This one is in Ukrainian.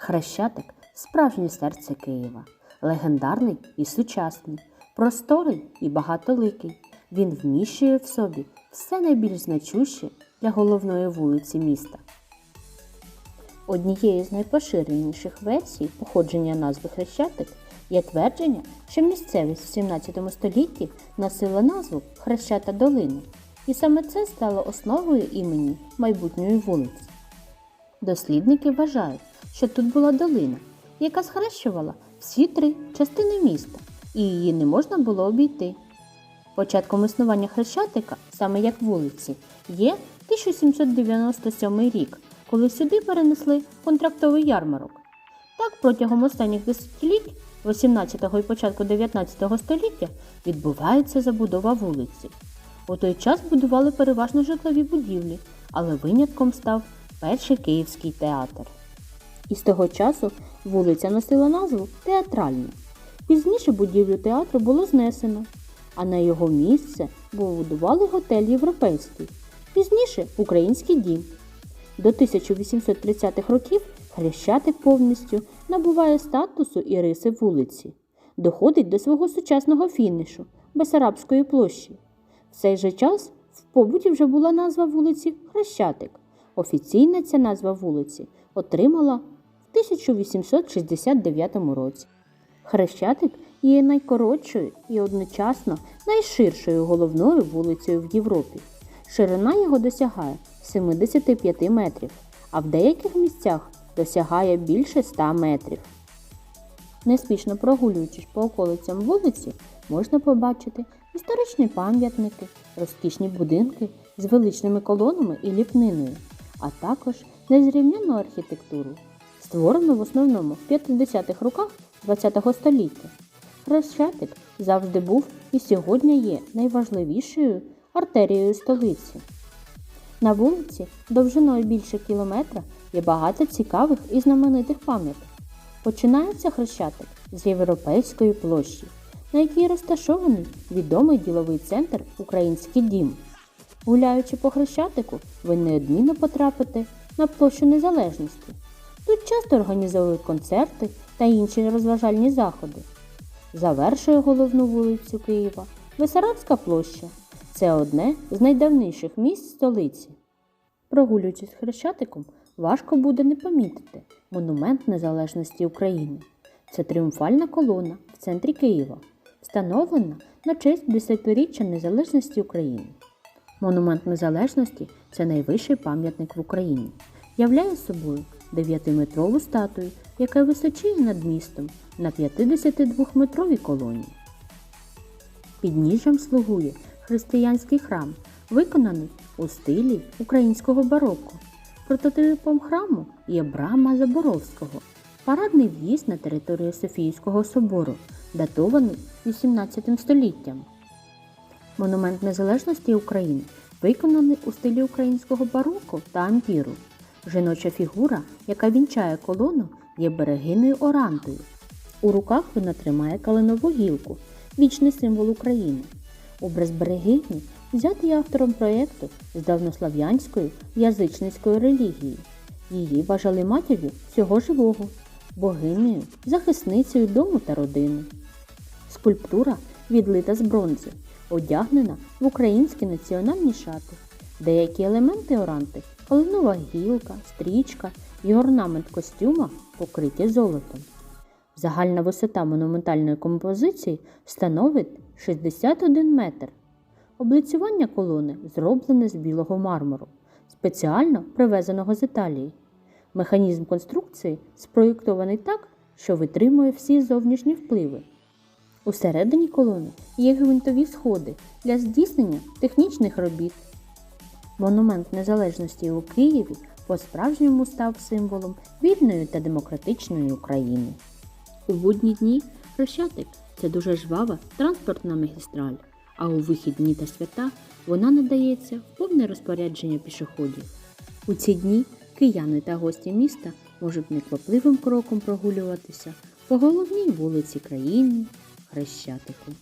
Хрещатик справжнє серце Києва, легендарний і сучасний, просторий і багатоликий. Він вміщує в собі все найбільш значуще для головної вулиці міста. Однією з найпоширеніших версій походження назви Хрещатик є твердження, що місцевість в 17 столітті носила назву Хрещата Долина, і саме це стало основою імені майбутньої вулиці. Дослідники вважають, що тут була долина, яка схрещувала всі три частини міста, і її не можна було обійти. Початком існування Хрещатика, саме як вулиці, є 1797 рік, коли сюди перенесли контрактовий ярмарок. Так, протягом останніх десятиліть 18 і початку 19 століття відбувається забудова вулиці. У той час будували переважно житлові будівлі, але винятком став перший київський театр. І з того часу вулиця носила назву Театральна. Пізніше будівлю театру було знесено, а на його місце побудували готель Європейський, пізніше Український дім. До 1830-х років Хрещатик повністю набуває статусу і риси вулиці, доходить до свого сучасного фінішу Бесарабської площі. В цей же час в побуті вже була назва вулиці Хрещатик. Офіційна ця назва вулиці отримала 1869 році. Хрещатик є найкоротшою і одночасно найширшою головною вулицею в Європі. Ширина його досягає 75 метрів, а в деяких місцях досягає більше 100 метрів. Неспішно прогулюючись по околицям вулиці, можна побачити історичні пам'ятники, розкішні будинки з величними колонами і ліпниною, а також незрівняну архітектуру, створену в основному в 50-х роках ХХ століття. Хрещатик завжди був і сьогодні є найважливішою артерією столиці. На вулиці довжиною більше кілометра є багато цікавих і знаменитих пам'яток. Починається Хрещатик з Європейської площі, на якій розташований відомий діловий центр Український дім. Гуляючи по Хрещатику, ви неодмінно потрапите на площу Незалежності. Тут часто організовують концерти та інші розважальні заходи. Завершує головну вулицю Києва Висарабська площа. Це одне з найдавніших місць столиці. Прогулюючись Хрещатиком, важко буде не помітити монумент Незалежності України. Це тріумфальна колона в центрі Києва, встановлена на честь десятиріччя незалежності України. Монумент Незалежності це найвищий пам'ятник в Україні. Являє собою 9-метрову статую, яка височіє над містом на 52-метровій колоні. Підніжжям слугує християнський храм, виконаний у стилі українського бароко. Прототипом храму є брама Заборовського, парадний в'їзд на територію Софійського собору, датований 18 століттям. Монумент Незалежності України виконаний у стилі українського бароко та ампіру. Жіноча фігура, яка вінчає колону, є берегиною орантою. У руках вона тримає калинову гілку, вічний символ України. Образ берегині взятий автором проєкту з давнослав'янської язичницької релігії. Її вважали матір'ю всього живого, богинею, захисницею дому та родини. Скульптура відлита з бронзи, одягнена в українські національні шати. Деякі елементи оранти калинова гілка, стрічка і орнамент костюма покриті золотом. Загальна висота монументальної композиції становить 61 метр. Облицювання колони зроблене з білого мармуру, спеціально привезеного з Італії. Механізм конструкції спроєктований так, що витримує всі зовнішні впливи. Усередині колони є гвинтові сходи для здійснення технічних робіт. Монумент Незалежності у Києві по-справжньому став символом вільної та демократичної України. У будні дні Хрещатик це дуже жвава транспортна магістраль, а у вихідні та свята вона надається в повне розпорядження пішоходів. У ці дні кияни та гості міста можуть неквапливим кроком прогулюватися по головній вулиці країни Хрещатику.